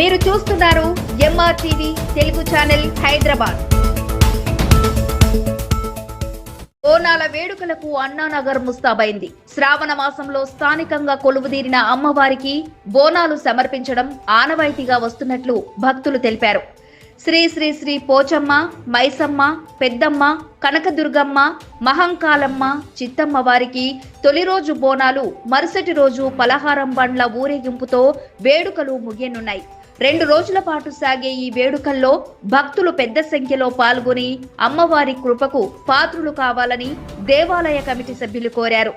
మీరు చూస్తున్నారు MR TV Telugu channel Hyderabad. బోనాల వేడుకలకు అన్నానగర్ ముస్తాబైంది. శ్రావణ మాసంలో స్థానికంగా కొలువుదీరిన అమ్మవారికి బోనాలు సమర్పించడం ఆనవాయితీగా వస్తున్నట్లు భక్తులు తెలిపారు. శ్రీ శ్రీ శ్రీ పోచమ్మ మైసమ్మ పెద్దమ్మ కనకదుర్గమ్మ మహంకాలమ్మ చిత్తమ్మ వారికి తొలి రోజు బోనాలు మరుసటి రోజు పలహారం బండ్ల ఊరేగింపుతో వేడుకలు ముగియనున్నాయి. రెండు రోజుల పాటు సాగే ఈ వేడుకల్లో భక్తులు పెద్ద సంఖ్యలో పాల్గొని అమ్మవారి కృపకు పాత్రులు కావాలని దేవాలయ కమిటీ సభ్యులు కోరారు.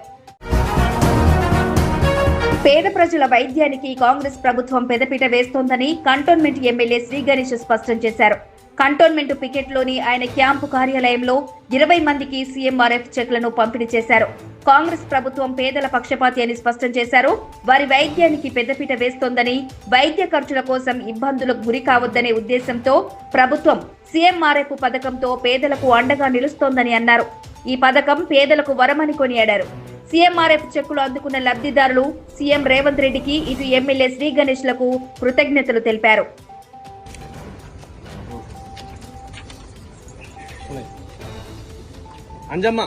పేద ప్రజల వైద్యానికి కాంగ్రెస్ ప్రభుత్వం పెదపీట వేస్తోందని కంటోన్మెంట్ ఎమ్మెల్యే శ్రీ గణేష్ స్పష్టం చేశారు. కంటోన్మెంట్ పికెట్లోని ఆయన క్యాంపు కార్యాలయంలో ఇరవై మందికి సీఎంఆర్ఎఫ్ చెక్లను పంపిణీ చేశారు. కాంగ్రెస్ ప్రభుత్వం పేదల పక్షపాతి అని స్పష్టం చేశారు. వారి వైద్యానికి పెద్దపీట వేస్తోందని వైద్య ఖర్చుల కోసం ఇబ్బందులకు గురి కావద్దనే ఉద్దేశంతో ప్రభుత్వం సీఎంఆర్ఎఫ్ పథకంతో పేదలకు అండగా నిలుస్తోందని అన్నారు. ఈ పథకం పేదలకు వరమని కొనియాడారు. సీఎంఆర్ఎఫ్ చెక్కులు అందుకున్న లబ్ధిదారులు సీఎం రేవంత్ రెడ్డికి ఇటు ఎమ్మెల్యే శ్రీ గణేష్లకు కృతజ్ఞతలు తెలిపారు. అంజమ్మ.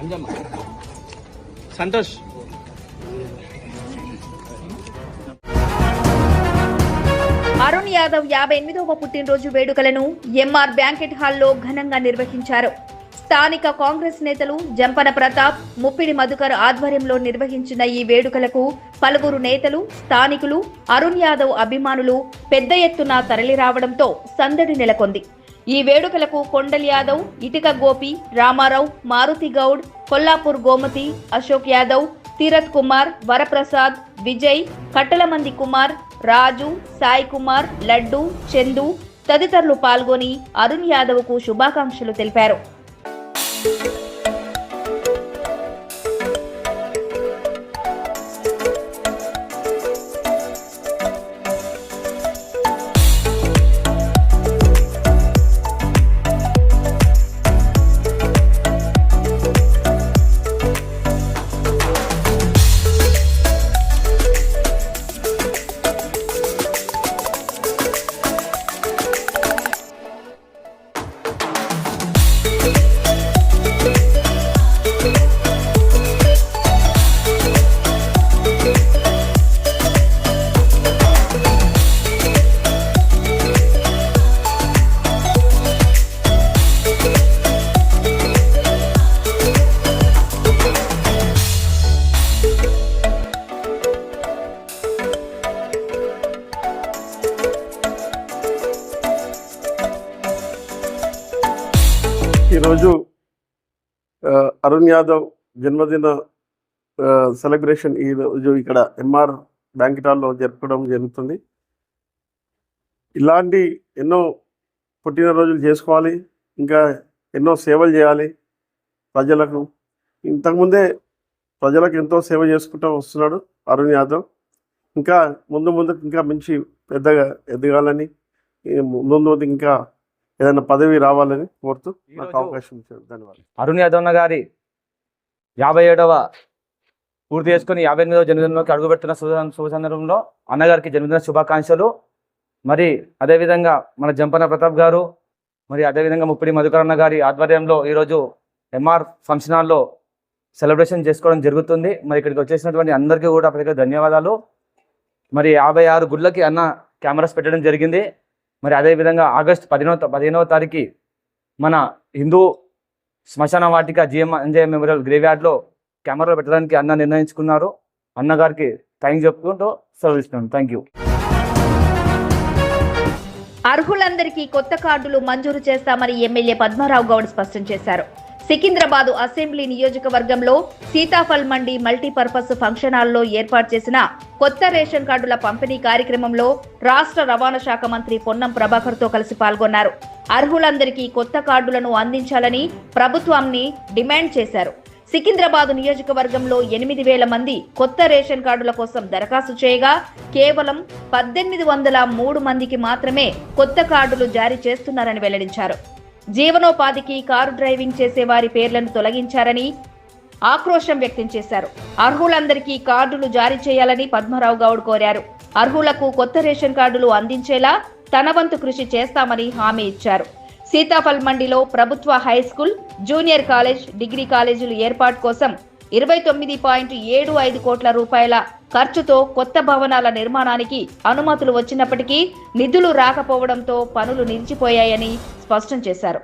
అంజమ్మ. సంతోష్. అరుణ్ యాదవ్ యాభై ఎనిమిదవ పుట్టినరోజు వేడుకలను ఎంఆర్ బ్యాంకెట్ హాల్లో ఘనంగా నిర్వహించారు. స్థానిక కాంగ్రెస్ నేతలు జంపన ప్రతాప్ ముప్పిడి మధుకర్ ఆధ్వర్యంలో నిర్వహించిన ఈ వేడుకలకు పలువురు నేతలు స్థానికులు అరుణ్ యాదవ్ అభిమానులు పెద్ద ఎత్తున తరలిరావడంతో సందడి నెలకొంది. ఈ వేడుకలకు కొండల్ యాదవ్ ఇటిక గోపి రామారావు మారుతి గౌడ్ కొల్లాపూర్ గోమతి అశోక్ యాదవ్ తీరత్ కుమార్ వరప్రసాద్ విజయ్ కట్టలమంది కుమార్ రాజు సాయి కుమార్ లడ్డు చందు తదితరులు పాల్గొని అరుణ్ యాదవ్కు శుభాకాంక్షలు తెలిపారు. ఈరోజు అరుణ్ యాదవ్ జన్మదిన సెలబ్రేషన్ ఈ రోజు ఇక్కడ ఎంఆర్ బ్యాంకిటాల్లో జరుపుకోవడం జరుగుతుంది. ఇలాంటి ఎన్నో పుట్టినరోజులు చేసుకోవాలి ఇంకా ఎన్నో సేవలు చేయాలి ప్రజలకు. ఇంతకుముందే ప్రజలకు ఎంతో సేవ చేసుకుంటూ వస్తున్నాడు అరుణ్ యాదవ్. ఇంకా ముందు ముందు ఇంకా మంచి పెద్దగా ఎదగాలని ముందు ముందు ఇంకా ఏదైనా పదవి రావాలని కోరుతూ నాకు అవకాశం ఇచ్చారు. ధన్యవాదాలు. అరుణ్ యాదవ్ గారి యాభై ఏడవ పూర్తి చేసుకుని యాభై ఎనిమిదవ జన్మదినంలోకి అడుగుపెడుతున్న శుభ శుభ సందర్భంలో అన్నగారికి జన్మదిన శుభాకాంక్షలు. మరి అదేవిధంగా మన జంపన ప్రతాప్ గారు మరి అదేవిధంగా ముప్పిడి మధుకర్ అన్న గారి ఆధ్వర్యంలో ఈరోజు ఎంఆర్ ఫంక్షన్ హాల్లో సెలబ్రేషన్ చేసుకోవడం జరుగుతుంది. మరి ఇక్కడికి వచ్చేసినటువంటి అందరికీ కూడా ప్రత్యేక ధన్యవాదాలు. మరి యాభై ఆరు గుళ్ళకి అన్న కెమెరాస్ పెట్టడం జరిగింది. మరి అదేవిధంగా ఆగస్ట్ పదిహేనవ పదిహేనవ తారీఖు మన హిందూ శ్మశాన వాటిక జిఎం అంజయ్ మెమోరియల్ గ్రేవ్యార్డ్లో కెమెరాలు పెట్టడానికి అన్న నిర్ణయించుకున్నారు. అన్నగారికి థ్యాంక్స్ చెప్పుకుంటూ సెలవు ఇస్తున్నాను. Thank you. అర్హులందరికీ కొత్త కార్డులు మంజూరు చేస్తామని ఎమ్మెల్యే పద్మారావు గౌడ్ స్పష్టం చేశారు. సికింద్రాబాదు అసెంబ్లీ నియోజకవర్గంలో సీతాఫల్ మండి మల్టీపర్పస్ ఫంక్షన్ హాల్లో ఏర్పాటు చేసిన కొత్త రేషన్ కార్డుల పంపిణీ కార్యక్రమంలో రాష్ట్ర రవాణా శాఖ మంత్రి పొన్నం ప్రభాకర్తో కలిసి పాల్గొన్నారు. అర్హులందరికీ కొత్త కార్డులను అందించాలని ప్రభుత్వాన్ని డిమాండ్ చేశారు. సికింద్రాబాద్ నియోజకవర్గంలో ఎనిమిది వేల మంది కొత్త రేషన్ కార్డుల కోసం దరఖాస్తు చేయగా కేవలం పద్దెనిమిది వందల మూడు మందికి మాత్రమే కొత్త కార్డులు జారీ చేస్తున్నారని వెల్లడించారు. జీవనోపాధికి కారు డ్రైవింగ్ చేసే వారి పేర్లను తొలగించారని ఆక్రోశం వ్యక్తం చేశారు. అర్హులందరికీ కార్డులు జారీ చేయాలని పద్మరావు గౌడ్ కోరారు. అర్హులకు కొత్త రేషన్ కార్డులు అందించేలా తన వంతు కృషి చేస్తామని హామీ ఇచ్చారు. సీతాఫల్ మండిలో ప్రభుత్వ high school junior college degree కాలేజీలు ఏర్పాటు కోసం ఇరవై తొమ్మిది పాయింట్ ఏడు ఐదు కోట్ల రూపాయల ఖర్చుతో కొత్త భవనాల నిర్మాణానికి అనుమతులు వచ్చినప్పటికీ నిధులు రాకపోవడంతో పనులు నిలిచిపోయాయని స్పష్టం చేశారు.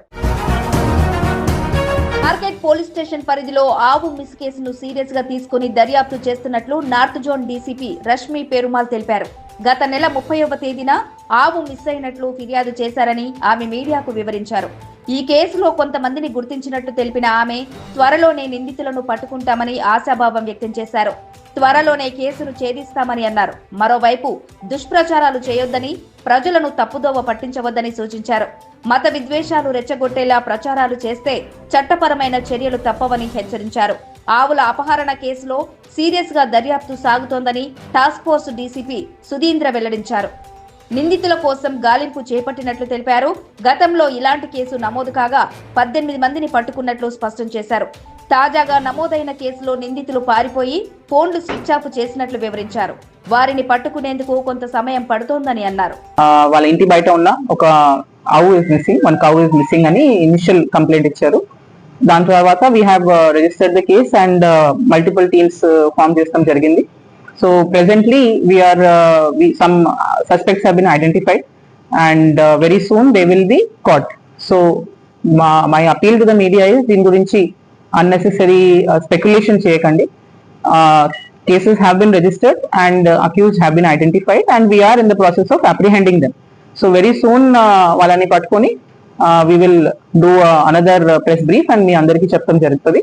మార్కెట్ పోలీస్ స్టేషన్ పరిధిలో ఆవు మిస్ కేసును సీరియస్గా తీసుకుని దర్యాప్తు చేస్తున్నట్లు north zone DCP Rashmi Perumal తెలిపారు. గత నెల ముప్పైవ తేదీన ఆవు మిస్ అయినట్లు ఫిర్యాదు చేశారని ఆమె మీడియాకు వివరించారు. ఈ కేసులో కొంతమందిని గుర్తించినట్టు తెలిపిన ఆమె త్వరలోనే నిందితులను పట్టుకుంటామని ఆశాభావం వ్యక్తం చేశారు. త్వరలోనే కేసును ఛేదిస్తామని అన్నారు. మరోవైపు దుష్ప్రచారాలు చేయొద్దని ప్రజలను తప్పుదోవ పట్టించవద్దని సూచించారు. మత విద్వేషాలు రెచ్చగొట్టేలా ప్రచారాలు చేస్తే చట్టపరమైన చర్యలు తప్పవని హెచ్చరించారు. ఆవుల అపహరణ కేసులో సీరియస్గా దర్యాప్తు సాగుతోందని టాస్క్ ఫోర్స్ డీసీపీ సుధీంద్ర వెల్లడించారు. నిందితుల కోసం గాలింపు చేపట్టినట్లు తెలిపారు. గతంలో ఇలాంటి కేసు నమోదు కాగా పద్దెనిమిది మందిని పట్టుకున్నట్లు స్పష్టం చేశారు. తాజాగా నమోదైన కేసులో నిందితులు పారిపోయి ఫోన్లు స్విచ్ ఆఫ్ చేసినట్లు వివరించారు. వారిని పట్టుకునేందుకు కొంత సమయం పడుతోందని అన్నారు. వాళ్ళ ఇంటి బయట ఉన్న ఒక ఆవు is missing one cow is missing అని ఇనిషియల్ కంప్లైంట్ ఇచ్చారు. దాని తర్వాత we have registered the case and multiple teams form చేస్తాం జరిగింది. So presently we're some suspects have been identified and very soon they will be caught so మా my appeal to the media is దీని గురించి unnecessary speculation చేయకండి. Cases have been registered and accused have been identified and we're in the process of apprehending them so very soon వాళ్ళని పట్టుకొని we will do another press brief and మీ అందరికీ చెప్తాం జరుగుతుంది.